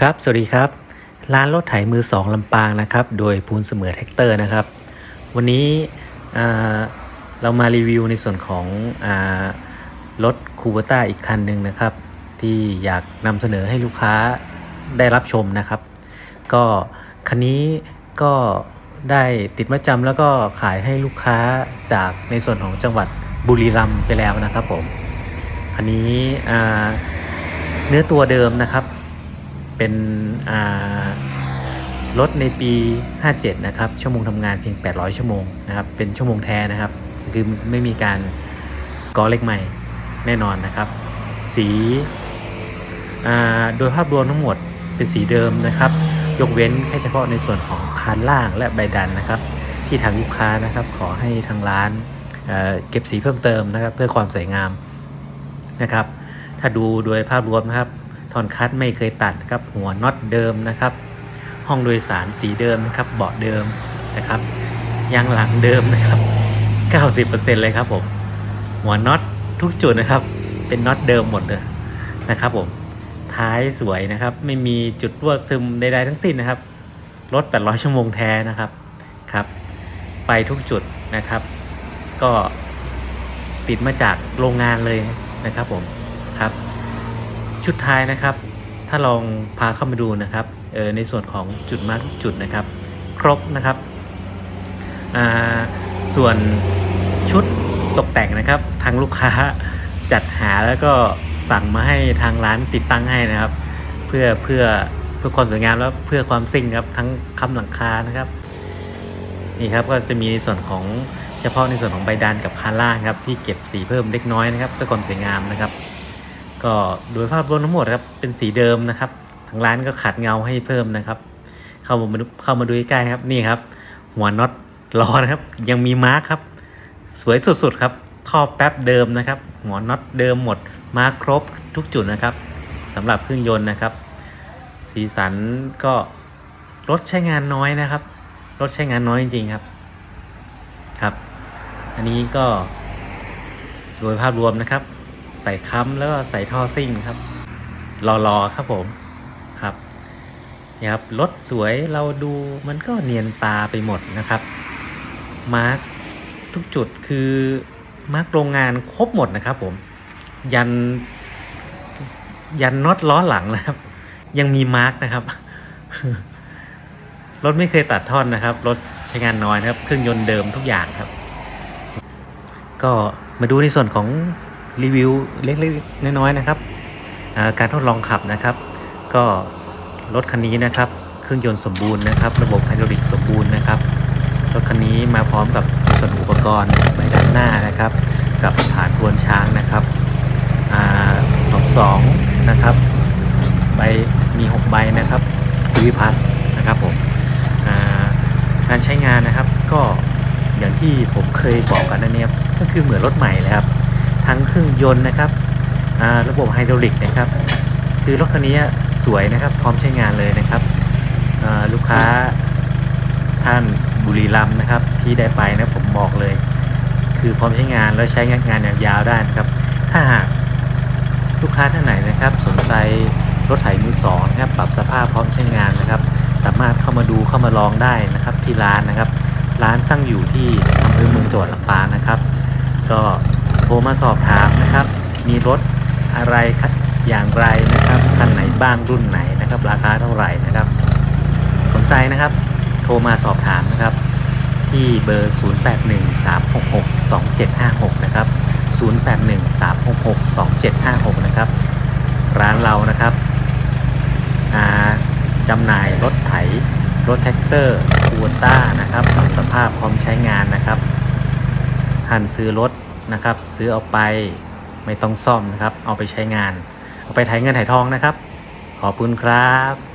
ครับ สวัสดีครับ ร้านรถไถมือสองลำปางนะครับ โดยพูนเสมอแท็กเตอร์นะครับ วันนี้เรามารีวิวในส่วนของอรถคูเบต้าอีกคันหนึ่งนะครับ ที่อยากนำเสนอให้ลูกค้าได้รับชมนะครับ ก็คันนี้ก็ได้ติดมาจำแล้วก็ขายให้ลูกค้าจากในส่วนของจังหวัดบุรีรัมย์ไปแล้วนะครับผม คันนี้เนื้อตัวเดิมนะครับ เป็นรถในปี 57 นะครับ ชั่วโมงทำงานเพียง 800 ชั่วโมงนะครับ เป็นชั่วโมงแท้นะครับ คือไม่มีการกอเล็กใหม่แน่นอนนะครับ สีโดยภาพรวมทั้งหมดเป็นสีเดิมนะครับ ยกเว้นแค่เฉพาะในส่วนของคานล่างและใบดันนะครับ ที่ทางลูกค้านะครับขอให้ทางร้านเเก็บสีเพิ่มเติมนะครับ เพื่อความสวยงามนะครับ ถ้าดูโดยภาพรวมนะครับ ทอนคัดไม่เคยตัดครับหัวน็อตเดิมนะครับ ห้องโดยสารสีเดิมนะครับเบาะเดิมนะครับยางหลังเดิมนะครับ 90%เลยครับผม หัวน็อตทุกจุดนะครับ เป็นน็อตเดิมหมดเลยนะครับผมท้ายสวยนะครับ ไม่มีจุดรั่วซึมใดๆทั้งสิ้นนะครับรถ 800 ชั่วโมงแท้นะครับครับ ไฟทุกจุดนะครับ ก็ติดมาจากโรงงานเลยนะครับผมครับ ชุดท้ายนะครับ ถ้าลองพาเข้ามาดูนะครับเออในส่วนของจุดมาร์กทุกจุดนะครับ ครบนะครับอ่าส่วนชุดตกแต่งนะครับ ทางลูกค้าจัดหาแล้วก็สั่งมาให้ทางร้านติดตั้งให้นะครับ เพื่อเพื่อเพื่อความสวยงามแล้วเพื่อความซิ่งครับทั้งคำหลังคานะครับนี่ครับก็จะมีในส่วนของเฉพาะในส่วนของใบดานกับคานล่างครับที่เก็บสีเพิ่มเล็กน้อยนะครับเพื่อความสวยงามนะครับ ก็โดยภาพรวมทั้งหมดครับเป็นสีเดิมนะครับ ทางร้านก็ขัดเงาให้เพิ่มนะครับ เข้ามาดูเข้ามาดูใกล้ครับนี่ครับ หัวน็อตล้อนะครับ ยังมีมาร์คครับ สวยสุดๆครับท่อแป๊บเดิมนะครับ หัวน็อตเดิมหมดมาร์คครบทุกจุดนะครับสำหรับเครื่องยนต์นะครับ สีสันก็รถใช้งานน้อยนะครับรถใช้งานน้อยจริงๆครับครับ อันนี้ก็โดยภาพรวมนะครับ ใส่ค้ำแล้วก็ใส่ท่อซิ่งครับรอๆครับผมครับนี่ครับรถสวยเราดูมันก็เนียนตาไปหมดนะครับ มาร์กทุกจุดคือมาร์กโรงงานครบหมดนะครับผม ยัน ยันน็อตล้อหลังนะครับ ยังมีมาร์กนะครับรถไม่เคยตัดท่อนนะครับรถใช้งานน้อยนะครับ เครื่องยนต์เดิมทุกอย่างครับ ก็มาดูในส่วนของ รีวิวเล็กๆน้อยๆนะครับ การทดลองขับนะครับ ก็รถคันนี้นะครับ เครื่องยนต์สมบูรณ์นะครับ ระบบไฮดรอลิกสมบูรณ์นะครับ รถคันนี้มาพร้อมกับส่วนอุปกรณ์ใบด้านหน้านะครับ กับฐานทวนช้างนะครับสองสองนะครับใบมี 6 ใบนะครับวีพัสนะครับผมการใช้งานนะครับก็อย่างที่ผมเคยบอกกันนะเนี่ยก็คือเหมือนรถใหม่เลยครับ ทั้งเครื่องยนต์นะครับระบบไฮดรอลิกนะครับ คือรถคันนี้สวยนะครับ พร้อมใช้งานเลยนะครับลูกค้าท่านบุรีรัมย์นะครับ ที่ได้ไปนะผมบอกเลย คือพร้อมใช้งานแล้วใช้งานยาวๆได้นะครับ ถ้าหากลูกค้าท่านไหนนะครับ สนใจรถไถมือสองนะครับ ปรับสภาพพร้อมใช้งานนะครับ สามารถเข้ามาดูเข้ามาลองได้นะครับที่ร้านนะครับ ร้านตั้งอยู่ที่อำเภอเมืองจังหวัดลำปางนะครับ ก็ โทรมาสอบถามนะครับ มีรถอะไรครับอย่างไรนะครับคันไหนบ้างรุ่นไหนนะครับ ราคาเท่าไหร่นะครับ สนใจนะครับ โทรมาสอบถามนะครับ ที่เบอร์ 0813662756 นะครับ 0813662756 นะครับ ร้านเรานะครับจำหน่ายรถไถ รถแท็กเตอร์คูวต้านะครับปรับสภาพพร้อมใช้งานนะครับท่านซื้อรถ นะครับ ซื้อเอาไปไม่ต้องซ่อมนะครับ เอาไปใช้งาน เอาไปถ่ายเงินถ่ายทองนะครับ ขอบคุณครับ